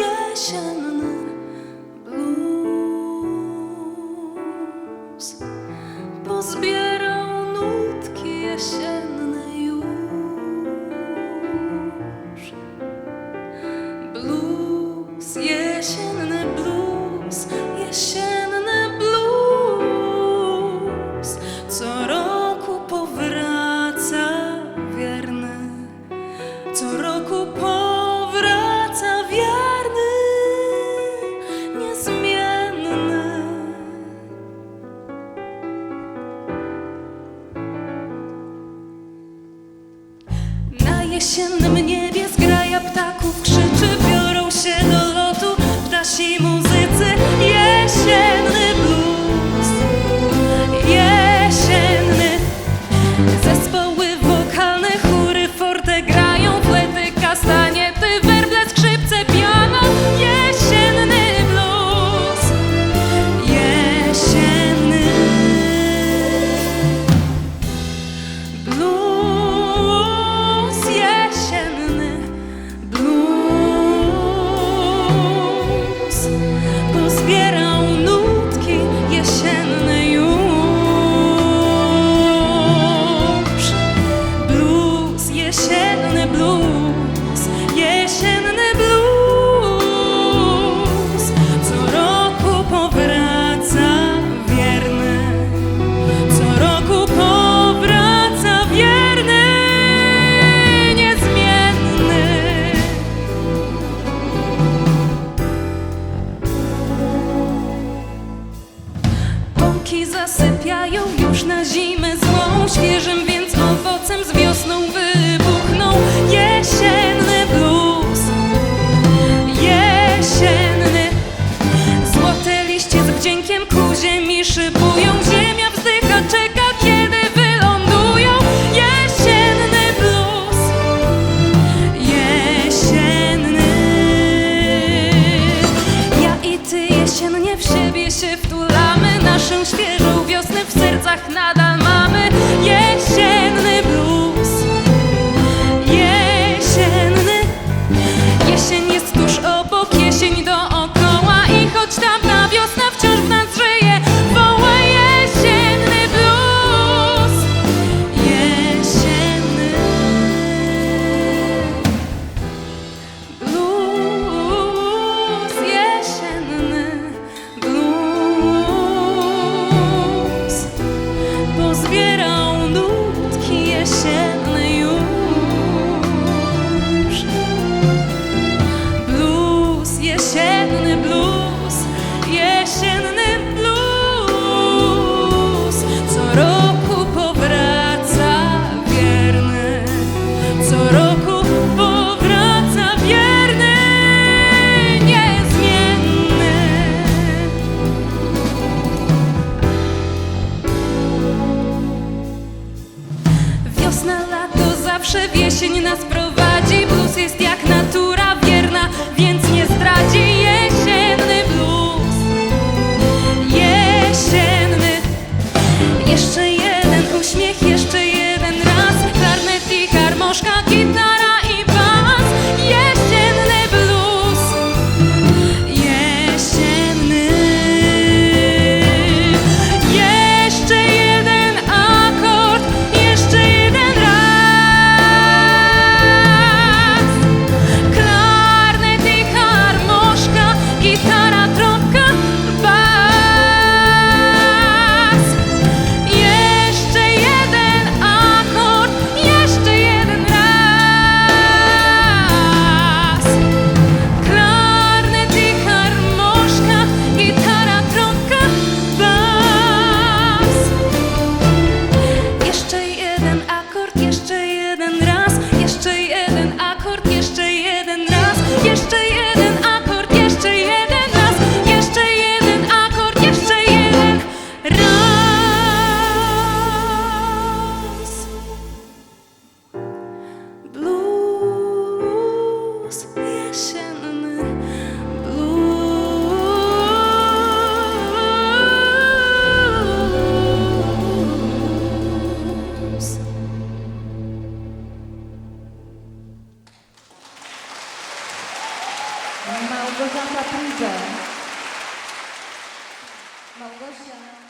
yaşananı Zasypiają już na zimę złą świeżym wiatrem. w siebie się wtulamy Naszą świeżą wiosnę w sercach nadal mamy. Jesienny blues zbierał nutki jesienne już. Blues jesienny zawsze wiesień nas prowadzi, blues jest Małgorzata Pribe. Małgosia